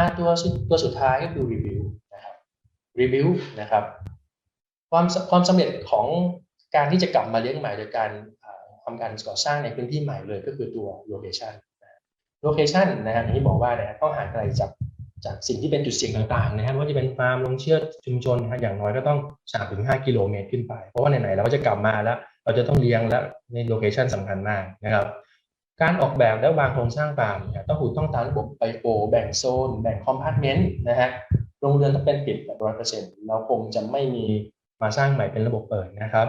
าตัวสุดตัวสุดท้ายก็คือ review นะครับ review นะครับความความสำเร็จของการที่จะกลับมาเลี้ยงใหม่โดยการอ่าทำการก่อสร้างในพื้นที่ใหม่เลยก็คือตัว location นะ location นะฮะอย่างที่บอกว่านะฮะต้องห่างไกลจากจากสิ่งที่เป็นจุดเสี่ยงต่างๆนะฮะว่าจะเป็นฟาร์มลงเชื่อดชุมชนนะฮะอย่างน้อยก็ต้อง 3-5 กิโลเมตรขึ้นไป เพราะว่าไหนๆเราก็จะกลับมาแล้ว เราจะต้องเลี้ยงและในโลเคชันสำคัญมากนะครับ การออกแบบและวางโครงสร้างฟาร์มเนี่ยต้องถูต้องตามระบบไบโอแบ่งโซน แบ่งคอมพาร์ตเมนต์นะฮะโรงเรือนต้องเป็นปิดแบบร้อยเปอร์เซ็นต์เราคงจะไม่มีมาสร้างใหม่เป็นระบบเปิดนะครับ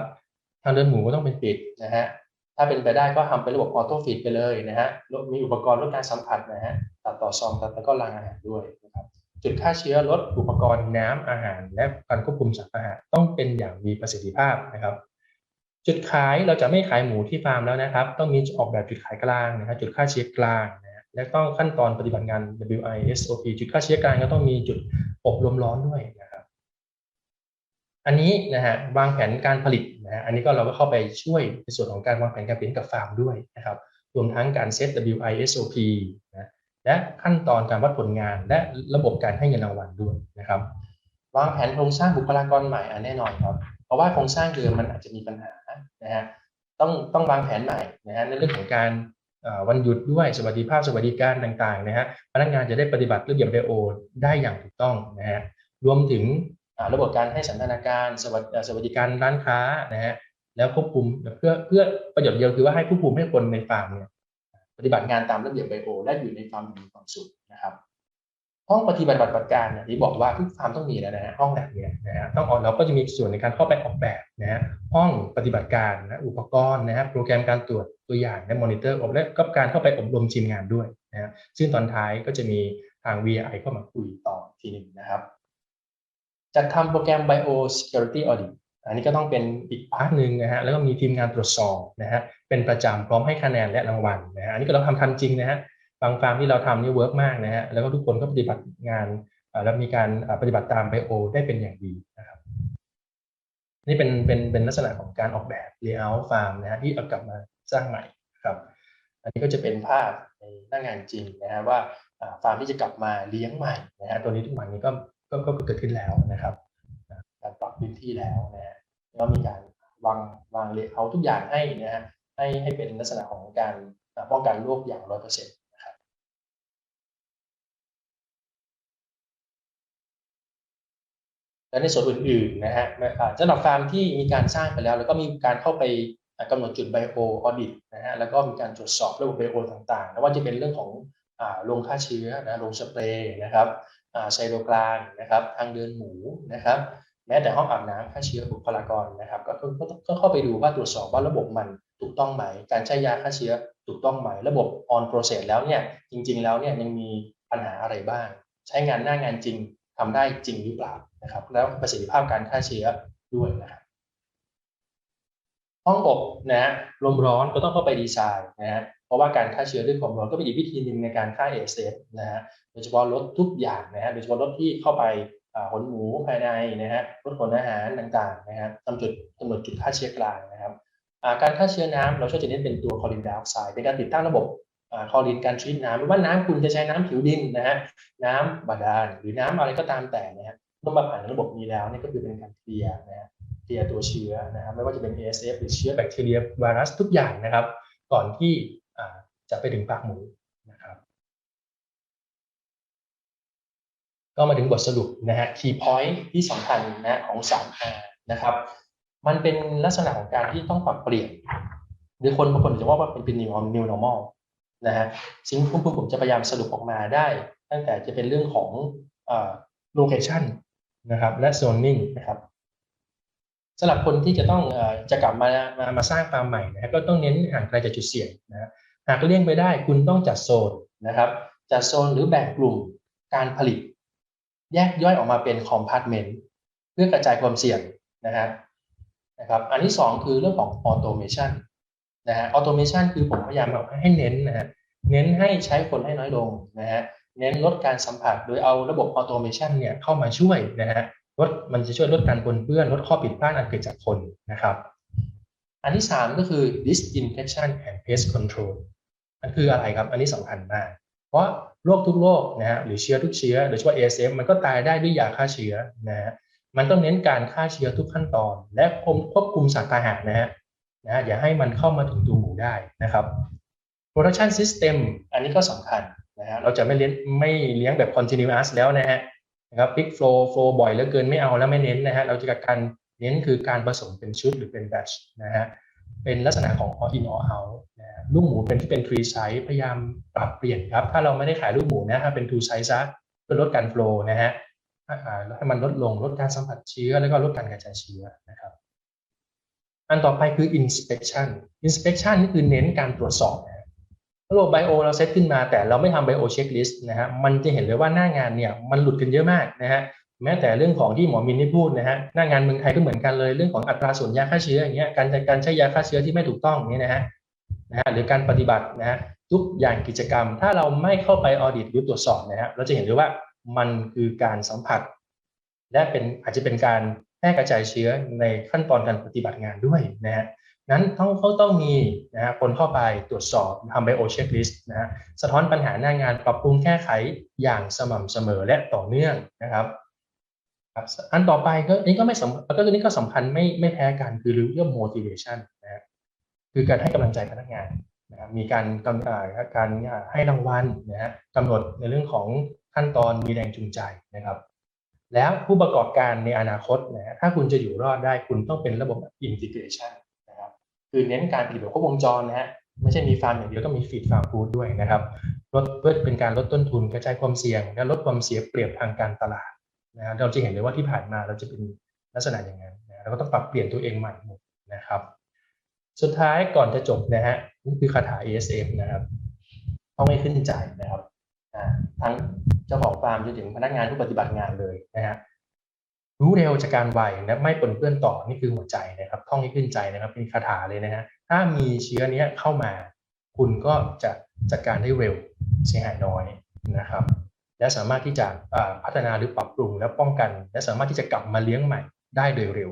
ทางเดินหมูก็ต้องเป็นปิดนะฮะถ้าเป็นไปได้ก็ทำเป็นระบบออโต้ฟีดไปเลยนะฮะมีอุปกรณ์ลดการสัมผัสนะฮะตัดต่อซองตัดแล้วก็รางอาหารด้วยนะครับจุดฆ่าเชื้อลดอุปกรณ์น้ำอาหาร และการควบคุมสารอาหารต้องเป็นอย่างมีประสิทธิภาพนะครับ จุดขายเราจะไม่ขายหมูที่ฟาร์มแล้วนะครับ ต้องมีออกแบบจุดขายกลางนะครับจุดฆ่าเชื้อกลางนะและต้องขั้นตอนปฏิบัติงาน WISOP จุดฆ่าเชื้อกลางก็ต้องมีจุดอบลมร้อนด้วยนะครับ อันนี้นะฮะวางแผนการผลิตนะฮะอันนี้ก็เราก็เข้าไปช่วยในส่วนของการวางแผนการผลิตกับฟาร์มด้วยนะครับรวมทั้งการเซต WISOP นะและขั้นตอนการวัดผลงานและระบบการให้เงินรางวัลด้วยนะครับ วางแผนโครงสร้างบุคลากรใหม่อันแน่นอนครับ เพราะว่าโครงสร้างเดิมมันอาจจะมีปัญหานะฮะต้องต้องวางแผนใหม่นะฮะในเรื่องของการวันหยุดด้วยสวัสดิภาพสวัสดิการต่างๆนะฮะพนักงานจะได้ปฏิบัติระเบียบไดโอได้อย่างถูกต้องนะฮะรวมถึงระบบการให้สันทนาการสวัสสวัสดิการร้านค้านะฮะแล้วควบคุมเพื่อเพื่อประโยชน์เดียวคือว่าให้ผู้คุมให้คนในฟาร์มเนี่ยปฏิบัติงานตามระเบียบไบโอและอยู่ในฟาร์มมีความสุขนะครับ ห้องปฏิบัติบัติการเนี่ยที่บอกว่าทุกฟาร์มต้องมีแล้วนะฮะห้องแบบนี้นะฮะต้องออกเราก็จะมีส่วนในการเข้าไปออกแบบนะฮะห้องปฏิบัติการนะอุปกรณ์นะฮะโปรแกรมการตรวจตัวอย่างและมอนิเตอร์และก็การเข้าไปอบรมทีมงานด้วยนะฮะซึ่งตอนท้ายก็จะมีทาง VI เข้ามาคุยต่อทีหนึ่งนะครับจัดทำโปรแกรม Bio Security Audit อันนี้ก็ต้องเป็นอีกพาร์ทหนึ่งนะฮะแล้วก็มีทีมงานตรวจสอบนะฮะเป็นประจำพร้อมให้คะแนนและรางวัลนะฮะอันนี้ก็เราทำทันจริงนะฮะ บางฟาร์มที่เราทำนี่เวิร์กมากนะฮะแล้วก็ทุกคนก็ปฏิบัติงานแล้วมีการปฏิบัติตามไบโอได้เป็นอย่างดีนะครับนี่เป็นเป็นเป็นลักษณะของการออกแบบ layout ฟาร์มนะฮะที่เอากลับมาสร้างใหม่ครับอันนี้ก็จะเป็นภาพในหน้างานจริงนะฮะว่าฟาร์มที่จะกลับมาเลี้ยงใหม่นะฮะตัวนี้ทุกวันนี้ก็ก็ก็เกิดขึ้นแล้วนะครับการปรับพื้นที่แล้วนะฮะแล้วมีการวางวางเลเยอร์ทุกอย่างให้นะฮะให้ให้เป็นลักษณะของการป้องกันโรคอย่างร้อยเปอร์เซ็นต์ และในส่วนอื่นๆนะฮะสำหรับฟาร์มที่มีการสร้างไปแล้ว แล้วก็มีการเข้าไปกำหนดจุดไบโอออดิตนะฮะแล้วก็มีการตรวจสอบระบบไบโอต่างๆไม่ว่าจะเป็นเรื่องของโรงฆ่าเชื้อนะโรงสเปรย์นะครับไซโดกลางนะครับ ทางเดินหมูนะครับ แม้แต่ห้องอาบน้ำฆ่าเชื้อบุคลากรนะครับ ก็ก็เข้าไปดูว่าตรวจสอบว่าระบบมันถูกต้องไหม การใช้ยาฆ่าเชื้อถูกต้องไหม ระบบ on process แล้วเนี่ยจริง ๆ แล้วเนี่ยยังมีปัญหาอะไรบ้าง ใช้งานหน้างานจริงทำได้จริงหรือเปล่า นะครับ แล้วประสิทธิภาพการฆ่าเชื้อด้วยนะครับห้องอบนะฮะลมร้อนก็ต้องเข้าไปดีไซน์นะฮะเพราะว่าการฆ่าเชื้อด้วยความร้อนก็เป็นอีกวิธีหนึ่งในการฆ่าเอสเนะฮะโดยเฉพาะรถทุกอย่างนะฮะโดยเฉพาะรถที่เข้าไปขนหมูภายในนะฮะรถขนอาหารต่างๆนะครับกำจุดกำหนดจุดฆ่าเชื้อกลางนะครับการฆ่าเชื้อน้ำเราช่วยจะเน้นเป็นตัวคอรินไดออกไซด์เป็นการติดตั้งระบบคอรินการทรีตน้ำไม่ว่าน้ำคุณจะใช้น้ำผิวดินนะฮะน้ำบาดาลหรือน้ำอะไรก็ตามแต่นะฮะ เมื่อมาผ่านระบบนี้แล้วนี่ก็คือเป็นการเคลียร์นะฮะเคลียร์ตัวเชื้อนะครับไม่ว่าจะเป็น ASF หรือเชื้อแบคทีเรียไวรัสทุกอย่างนะครับ ก่อนที่จะไปถึงปากหมูนะครับก็มาถึงบทสรุปนะฮะ key point ที่สำคัญนะของ 3R นะครับ มันเป็นลักษณะของการที่ต้องปรับเปลี่ยน หรือคนบางคนจะว่าว่าเป็นเป็น new new normal นะฮะสิ่งที่ผมจะพยายามสรุปออกมาได้ ตั้งแต่จะเป็นเรื่องของ location นะครับ และ zoning นะครับสำหรับคนที่จะต้องจะกลับมามามาสร้างฟาร์มใหม่นะก็ต้องเน้นห่างไกลจากจุดเสี่ยงนะหากเลี่ยงไปได้คุณต้องจัดโซนนะครับ จัดโซนหรือแบ่งกลุ่มการผลิต แยกย่อยออกมาเป็นคอมพาร์ตเมนต์เพื่อกระจายความเสี่ยงนะครับนะครับ อันที่ 2 คือเรื่องของออโตเมชันนะฮะออโตเมชันคือผมพยายามแบบให้เน้นนะฮะเน้นให้ใช้คนให้น้อยลงนะฮะ เน้นลดการสัมผัสโดยเอาระบบออโตเมชันเนี่ยเข้ามาช่วยนะฮะลดมันจะช่วยลดการปนเปื้อนลดข้อผิดพลาดอันเกิดจากคนนะครับ อันที่ 3 ก็คือ disinfection and pest control อันคืออะไรครับ อันนี้สำคัญมาก เพราะโรคทุกโรคนะฮะหรือเชื้อทุกเชื้อโดยเฉพาะ ASF มันก็ตายได้ด้วยยาฆ่าเชื้อนะฮะมันต้องเน้นการฆ่าเชื้อทุกขั้นตอน และควบคุมสัตว์ตาหะนะฮะนะอย่าให้มันเข้ามาถึงตัวหมูได้นะครับ production system อันนี้ก็สำคัญ นะฮะเราจะไม่เลี้ยงไม่เลี้ยงแบบ continuous แล้วนะฮะนะครับ big flow flow บ่อยเหลือเกินไม่เอาแล้วไม่เน้นนะฮะเราจะการเน้นคือการผสมเป็นชุดหรือเป็น batch นะฮะเป็นลักษณะของ all in all out นะลูกหมูเป็นที่เป็น three size พยายามปรับเปลี่ยนครับ ถ้าเราไม่ได้ขายลูกหมูนะฮะเป็น two size ซะเพื่อลดการ flow นะฮะให้มันลดลงลดการสัมผัสเชื้อ แล้วก็ลดการกระจายเชื้อนะครับอันต่อไปคือ inspection inspection นี่คือเน้นการตรวจสอบนะ ระบบไบโอเราเซตขึ้นมาแต่เราไม่ทำไบโอเช็คลิสต์นะฮะมันจะเห็นเลยว่าหน้างานเนี่ยมันหลุดกันเยอะมากนะฮะแม้แต่เรื่องของที่หมอมินที่พูดนะฮะหน้างานเมืองไทยก็เหมือนกันเลยเรื่องของอัตราส่วนยาฆ่าเชื้ออย่างเงี้ยการการใช้ยาฆ่าเชื้อที่ไม่ถูกต้องนี่นะฮะนะฮะหรือการปฏิบัตินะฮะทุกอย่างกิจกรรม ถ้าเราไม่เข้าไปออดิตหรือตรวจสอบนะฮะเราจะเห็นเลยว่ามันคือการสัมผัส และเป็นอาจจะเป็นการแพร่กระจายเชื้อในขั้นตอนการปฏิบัติงานด้วยนะฮะ นั้นต้องเขาต้องมีนะฮะคนเข้าไปตรวจสอบทำไบโอเช็คลิสต์นะฮะสะท้อนปัญหาหน้างานปรับปรุงแก้ไขอย่างสม่ำเสมอและต่อเนื่องนะครับครับอันต่อไปก็นี้ก็ไม่สำก็ตัวนี้ก็สำคัญไม่ไม่แพ้กันคือเรื่อง motivation นะฮะคือการให้กำลังใจพนักงานนะครับมีการกำการให้รางวัลนะฮะกำหนดในเรื่องของขั้นตอนมีแรงจูงใจนะครับแล้วผู้ประกอบการในอนาคตนะถ้าคุณจะอยู่รอดได้คุณต้องเป็นระบบ integration คือเน้นการผลิตแบบครบวงจรนะฮะไม่ใช่มีฟาร์มอย่างเดียวก็มีฟีดฟาร์มฟู้ดด้วยนะครับลดเพื่อเป็นการลดต้นทุนกระจายความเสี่ยง และลดความเสียเปรียบทางการตลาดนะเราจะเห็นเลยว่าที่ผ่านมาเราจะเป็นลักษณะอย่างนั้นนะเราก็ต้องปรับเปลี่ยนตัวเองใหม่หมดนะครับ สุดท้ายก่อนจะจบนะฮะนี่คือคาถา ESF นะครับต้องไม่ขึ้นใจนะครับทั้งเจ้าของฟาร์มจนถึงพนักงานผู้ปฏิบัติงานเลยนะฮะ รู้เร็วจากการไวนะไม่ปนเปื้อนต่อนี่คือหัวใจนะครับท่องให้ขึ้นใจนะครับ เป็นคาถาเลยนะฮะถ้ามีเชื้อนี้เข้ามา คุณก็จะจัดการได้เร็วเสียหายน้อยนะครับ และสามารถที่จะพัฒนาหรือปรับปรุงและป้องกัน และสามารถที่จะกลับมาเลี้ยงใหม่ได้โดยเร็ว